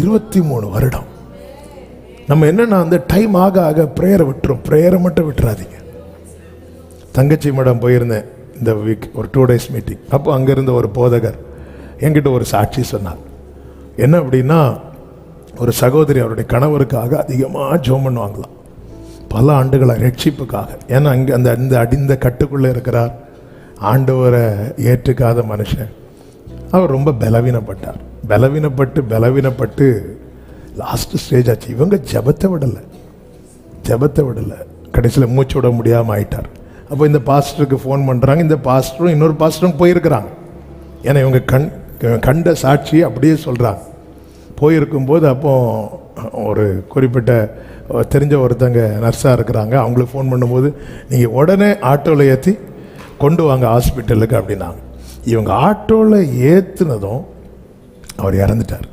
இருபத்தி மூணு வருடம். நம்ம என்னென்னா அந்த டைம் ஆக ஆக ப்ரேயரை விட்டுரும். ப்ரேயரை மட்டும் விட்டுறாதீங்க. தங்கச்சி மேடம் போயிருந்தேன். இந்த வீக் ஒரு டூ டேஸ் மீட்டிங் அப்போ அங்கே இருந்த ஒரு போதகர் என்கிட்ட ஒரு சாட்சி சொன்னார். என்ன அப்படின்னா ஒரு சகோதரி அவருடைய கணவருக்காக அதிகமாக ஜோம் பண்ணுவாங்களாம். பல ஆண்டுகளாக ரட்சிப்புக்காக. ஏன்னா அங்கே அந்த அந்த அடிந்த கட்டுக்குள்ளே இருக்கிறார். ஆண்டவரை ஏற்றுக்காத மனுஷன். அவர் ரொம்ப பலவீனப்பட்டார். பலவீனப்பட்டு பலவீனப்பட்டு லாஸ்ட் ஸ்டேஜ் ஆச்சு. இவங்க ஜெபத்தை விடலை. ஜெபத்தை விடலை. கடைசியில் மூச்சு விட முடியாமல் ஆயிட்டார். அப்போ இந்த பாஸ்டருக்கு ஃபோன் பண்ணுறாங்க இந்த பாஸ்டரும் இன்னொரு பாஸ்டரும் போயிருக்கிறாங்க. ஏன்னா இவங்க கண் கண்ட சாட்சி அப்படியே சொல்கிறாங்க போயிருக்கும்போது அப்போ ஒரு குறிப்பிட்ட தெரிஞ்ச ஒருத்தங்க நர்ஸாக இருக்கிறாங்க. அவங்களுக்கு ஃபோன் பண்ணும்போது நீங்கள் உடனே ஆட்டோவில் ஏற்றி கொண்டு வாங்க ஹாஸ்பிட்டலுக்கு அப்படின்னாங்க. இவங்க ஆட்டோவில் ஏற்றுனதும் அவர் இறந்துட்டார்.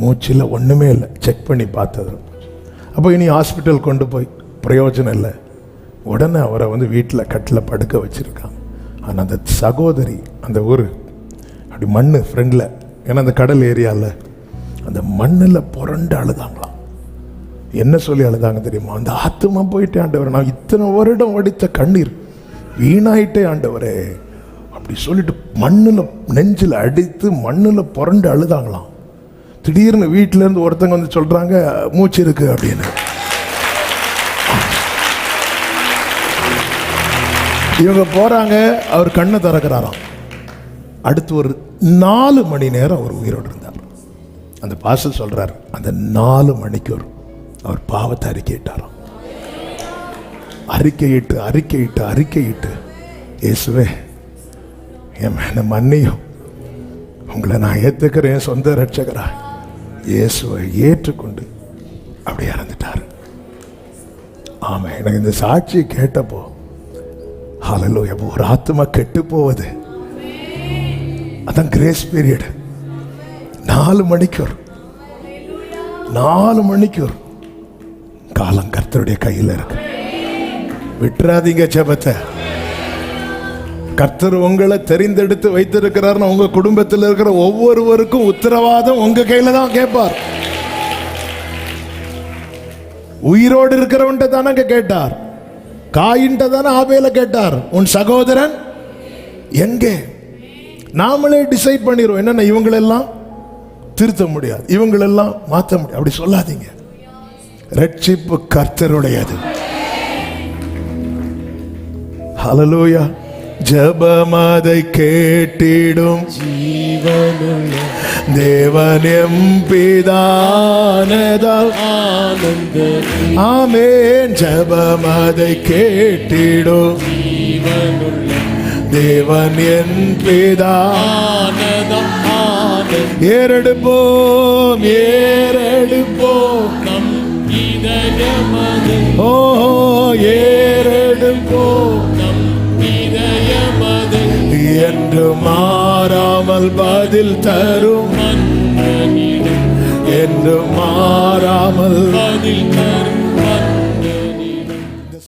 மூச்சில் ஒன்றுமே இல்லை. செக் பண்ணி பார்த்தது அப்போ இனி ஹாஸ்பிட்டல் கொண்டு போய் பிரயோஜனம் இல்லை. உடனே அவரை வந்து வீட்டில் கட்டில் படுக்க வச்சுருக்காங்க. ஆனால் அந்த சகோதரி அந்த ஊர் அப்படி மண் ஃப்ரெண்டில் ஏன்னா அந்த கடல் ஏரியாவில் அந்த மண்ணில் புரண்டு அழுதாங்களாம். என்ன சொல்லி அழுதாங்க தெரியுமா? அந்த ஆத்துமா போயிட்டே ஆண்டவர் நான் இத்தனை வருடம் வடித்த கண்ணீர் வீணாயிட்டே ஆண்டவரே. அப்படி சொல்லிட்டு மண்ணில் நெஞ்சில் அடித்து மண்ணில் புரண்டு அழுதாங்களாம். திடீர்னு வீட்டிலேருந்து ஒருத்தங்க வந்து சொல்றாங்க மூச்சு இருக்கு அப்படின்னு. இவங்க போகிறாங்க அவர் கண்ணை திறக்கிறாராம். அடுத்து ஒரு நாலு மணி நேரம் அவர் உயிரோடு இருந்தார். அந்த பாசல் சொல்கிறார் அந்த நாலு மணிக்கு ஒரு அவர் பாவத்தை அறிக்கையிட்டாராம். அறிக்கையிட்டு அறிக்கையிட்டு அறிக்கையிட்டு இயேசுவே என் மேல மன்னியும். உங்களை நான் ஏற்றுக்கிறேன் சொந்த ரட்சகரா இயேசுவை ஏற்றுக்கொண்டு அப்படி இறந்துட்டார். ஆமாம் எனக்கு இந்த சாட்சி கேட்டப்போ ஹalleluya ஒரு ஆத்மா கெட்டு போவது. அதான் கிரேஸ் பீரியட் நாலு மணிக்கூர். நாலு மணிக்கூர். காலம் கர்த்தருடைய கையில் இருக்கு. விட்டுறாதீங்க ஜபத்தை. கர்த்தர் உங்களை தெரிந்தெடுத்து வைத்திருக்கிறார்னு உங்க குடும்பத்தில் இருக்கிற ஒவ்வொருவருக்கும் உத்தரவாதம் உங்க கையில தான் கேட்பார். உயிரோடு இருக்கிறவன்ட்ட தானே கேட்டார். காயின்ட்ட தானே ஆபையில கேட்டார். உன் சகோதரன் எங்கே? நாமளே டிசைட் பண்ணிடுவோம் என்னென்ன இவங்களெல்லாம் திருத்த முடியாது. இவங்களெல்லாம் மாற்ற முடியாது. அப்படி சொல்லாதீங்க. ரட்சிப்பு கர்த்தருடையது. ஹலலோயா ஜெபமதை கேட்டிடும் ஜீவனுள்ள தேவன் எம்பிதானதால் ஆனந்த ஆமேன் ஜெபமதை கேட்டிடும் ஜீவனுள்ள தேவன் என் பிதா ஆனதம் ஆனந்த என்று மாறாமல் பதில் தரும். என்று மாறாமல் பதில் தரும்.